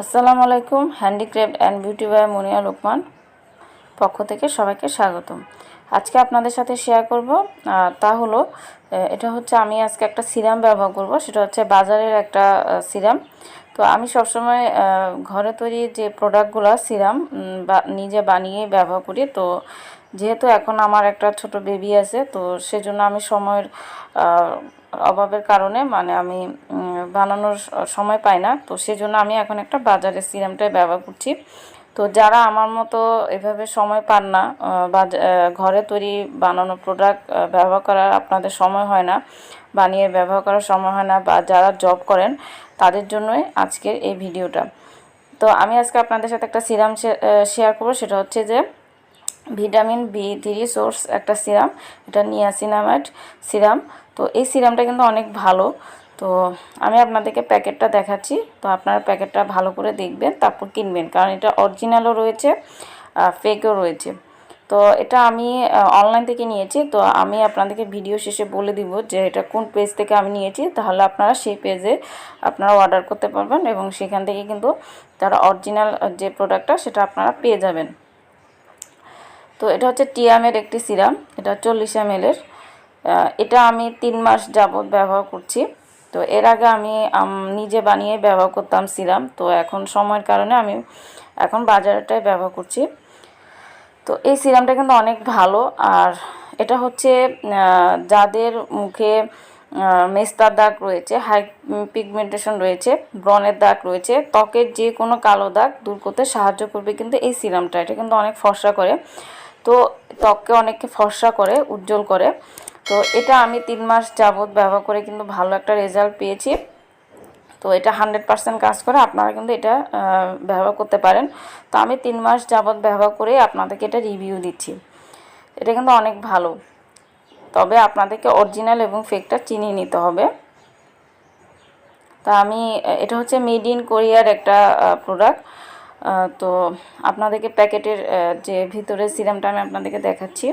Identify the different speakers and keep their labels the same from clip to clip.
Speaker 1: আসসালামু আলাইকুম handicraft and beauty by Muniya Lokman পক্ষ থেকে সবাইকে স্বাগতম। আজকে আপনাদের সাথে শেয়ার করব তা হলো এটা হচ্ছে আমি আজকে একটা সিরাম ব্যবহার করব, সেটা হচ্ছে বাজারের একটা সিরাম। তো আমি সবসময় ঘরে তৈরি যে প্রোডাক্টগুলো সিরাম বা, নিজে বানিয়ে ব্যবহার করি। তো যেহেতু এখন আমার একটা ছোট বেবি আছে, তো সেজন্য আমি সময়ের অভাবের কারণে মানে আমি বানানোর সময় পাই না। তো সেজন্য আমি এখন একটা বাজারের সিরামটাই ব্যবহার করছি। তো যারা আমার মতো এভাবে সময় পান না আহ, ঘরে তৈরি বানানো প্রোডাক্ট ব্যবহার করার আপনাদের সময় হয় না বানিয়ে ব্যবহার করার সময় হয় না বা যারা জব করেন তাদের জন্যই আজকের এই ভিডিওটা। তো আমি আজকে আপনাদের সাথে একটা সিরাম শেয়ার করব। সেটা হচ্ছে যে ভিটামিন বি থ্রি সোর্স একটা সিরাম, এটা নিয়াসিনামাইড সিরাম। তো এই সিরামটা কিন্তু অনেক ভালো। তো আমি আপনাদেরকে প্যাকেটটা দেখাচ্ছি। তো আপনারা প্যাকেটটা ভালো করে দেখবেন, তারপর কিনবেন। কারণ এটা অরিজিনালও রয়েছে ফেকও রয়েছে। তো এটা আমি অনলাইন থেকে নিয়েছি। তো আমি আপনাদেরকে ভিডিও শেষে বলে দিব যে এটা কোন পেজ থেকে আমি নিয়েছি। তাহলে আপনারা সেই পেজে আপনারা অর্ডার করতে পারবেন এবং সেখান থেকে কিন্তু তারা অরিজিনাল যে প্রোডাক্টটা সেটা আপনারা পেয়ে যাবেন। তো এটা হচ্ছে টিয়ামের একটি সিরাম, এটা চল্লিশ এম এটা আমি তিন মাস যাবৎ ব্যবহার করছি। তো এর আগে আমি নিজে বানিয়ে ব্যবহার করতাম সিরাম। তো এখন সময়ের কারণে আমি এখন বাজারটাই ব্যবহার করছি। তো এই সিরামটা কিন্তু অনেক ভালো। আর এটা হচ্ছে যাদের মুখে মেস্তার দাগ রয়েছে, হাই পিগমেন্টেশন রয়েছে ব্রনের দাগ রয়েছে, ত্বকের যে কোনো কালো দাগ দূর করতে সাহায্য করবে কিন্তু এই সিরামটা। এটা কিন্তু অনেক ফর্সা করে। তো ত্বককে অনেককে ফর্সা করে, উজ্জ্বল করে। তো এটা আমি তিন মাস যাবৎ ব্যবহার করে কিন্তু ভালো একটা রেজাল্ট পেয়েছি। তো এটা হান্ড্রেড পার্সেন্ট কাজ করে আপনারা কিন্তু এটা ব্যবহার করতে পারেন। তো আমি তিন মাস যাবৎ ব্যবহার করে আপনাদেরকে এটা রিভিউ দিচ্ছি। এটা কিন্তু অনেক ভালো। তবে আপনাদেরকে অরিজিনাল এবং ফেকটা চিনিয়ে নিতে হবে। তা আমি, এটা হচ্ছে মেড ইন কোরিয়ার একটা প্রোডাক্ট তো আপনাদেরকে প্যাকেটের যে ভিতরে সিরামটা আমি আপনাদেরকে দেখাচ্ছি।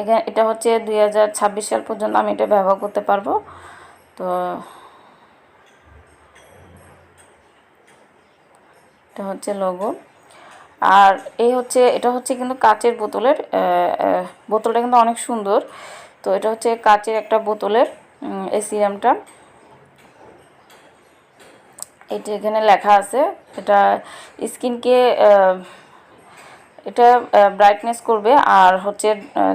Speaker 1: এখানে এটা হচ্ছে দু হাজার ছাব্বিশ সাল পর্যন্ত আমি এটা ব্যবহার করতে পারব। তো এটা হচ্ছে লোগো আর এই হচ্ছে, এটা হচ্ছে কিন্তু কাচের বোতলের বোতলটা কিন্তু অনেক সুন্দর। তো এটা হচ্ছে কাচের একটা বোতলের এই সিরামটা এটা এখানে লেখা আছে, এটা স্কিনকে এটা ব্রাইটনেস করবে আর হচ্ছে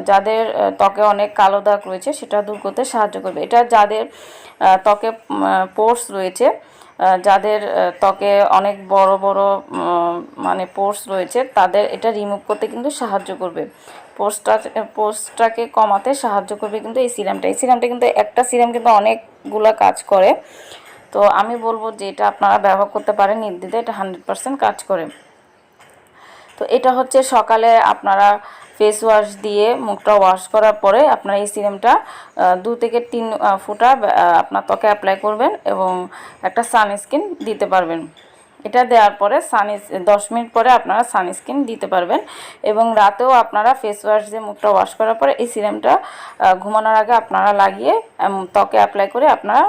Speaker 1: যাদের ত্বকে অনেক কালো দাগ রয়েছে সেটা দূর করতে সাহায্য করবে। এটা যাদের ত্বকে পোর্স রয়েছে যাদের ত্বকে অনেক বড় বড় মানে পোর্স রয়েছে, তাদের এটা রিমুভ করতে কিন্তু সাহায্য করবে। পোর্সটা পোস্টটাকে কমাতে সাহায্য করবে কিন্তু এই সিরামটা। এই সিরামটা কিন্তু, একটা সিরাম কিন্তু অনেকগুলা কাজ করে। তো আমি বলব যে এটা আপনারা ব্যবহার করতে পারেন, নির্দ্বিধায় এটা হান্ড্রেড পার্সেন্ট কাজ করে। তো এটা হচ্ছে সকালে আপনারা ফেস ওয়াশ দিয়ে মুখটা ওয়াশ করার পরে আপনারা এই সিরামটা দু থেকে তিন ফুটা আপনার ত্বকে অ্যাপ্লাই করবেন এবং একটা সানস্ক্রিন দিতে পারবেন। এটা দেওয়ার পরে সানি দশ মিনিট পরে আপনারা সানস্ক্রিন দিতে পারবেন। এবং রাতেও আপনারা ফেস ওয়াশ দিয়ে মুখটা ওয়াশ করার পরে এই সিরামটা ঘুমানোর আগে আপনারা লাগিয়ে ত্বকে অ্যাপ্লাই করে আপনারা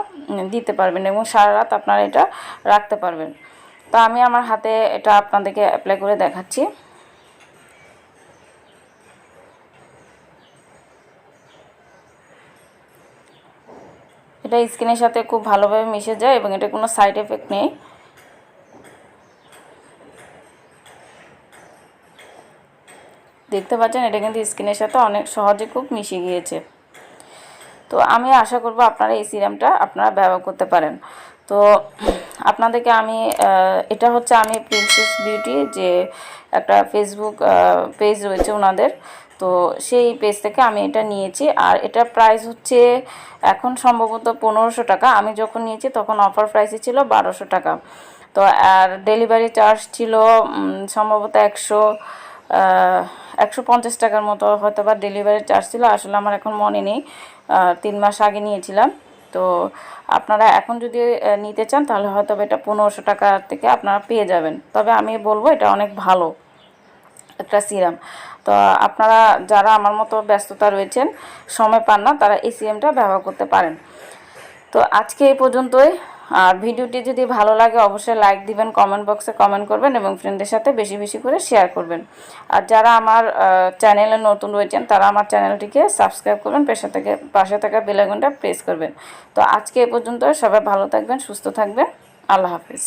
Speaker 1: দিতে পারবেন এবং সারা রাত আপনারা এটা রাখতে পারবেন। তো আমি আমার হাতে এটা আপনাদেরকে অ্যাপ্লাই করে দেখাচ্ছি। এটা স্কিনের সাথে খুব ভালোভাবে মিশে যায় এবং এটা কোনো সাইড এফেক্ট নেই। দেখতে পাচ্ছেন, এটা কিন্তু স্কিনের সাথে অনেক সহজে খুব মিশে গিয়েছে। তো আমি আশা করব আপনারা এই সিরামটা আপনারা ব্যবহার করতে পারেন। তো আপনাদেরকে আমি এটা হচ্ছে আমি প্রিন্সেস বিউটি যে একটা ফেসবুক পেজ রয়েছে ওনাদের। তো সেই পেজ থেকে আমি এটা নিয়েছি, আর এটা প্রাইস হচ্ছে এখন সম্ভবত পনেরোশো টাকা। আমি যখন নিয়েছি তখন অফার প্রাইসে ছিল বারোশো টাকা। তো আর ডেলিভারি চার্জ ছিল সম্ভবত একশো একশো পঞ্চাশ টাকার মতো হয়তো বা ডেলিভারি চার্জ ছিল। আসলে আমার এখন মনে নেই। তিন মাস আগে নিয়েছিলাম। তো আপনারা এখন যদি নিতে চান, তাহলে হয়তো এটা পনেরোশো টাকা থেকে আপনারা পেয়ে যাবেন। তবে আমি বলব, এটা অনেক ভালো একটা সিরাম তো আপনারা যারা আমার মতো ব্যস্ততা রয়েছেন, সময় পান না, তারা এই সিরামটা ব্যবহার করতে পারেন। তো আজকে এই পর্যন্তই। আর ভিডিওটি যদি ভালো লাগে, অবশ্যই লাইক দিবেন কমেন্ট বক্সে কমেন্ট করবেন এবং ফ্রেন্ডের সাথে বেশি বেশি করে শেয়ার করবেন। আর যারা আমার চ্যানেলে নতুন রয়েছেন, তারা আমার চ্যানেলটিকে সাবস্ক্রাইব করবেন, পেশা থেকে, পাশে থাকা বেলাগুনটা প্রেস করবেন। তো আজকে এ পর্যন্ত সবাই ভালো থাকবেন, সুস্থ থাকবেন। আল্লাহ হাফিজ।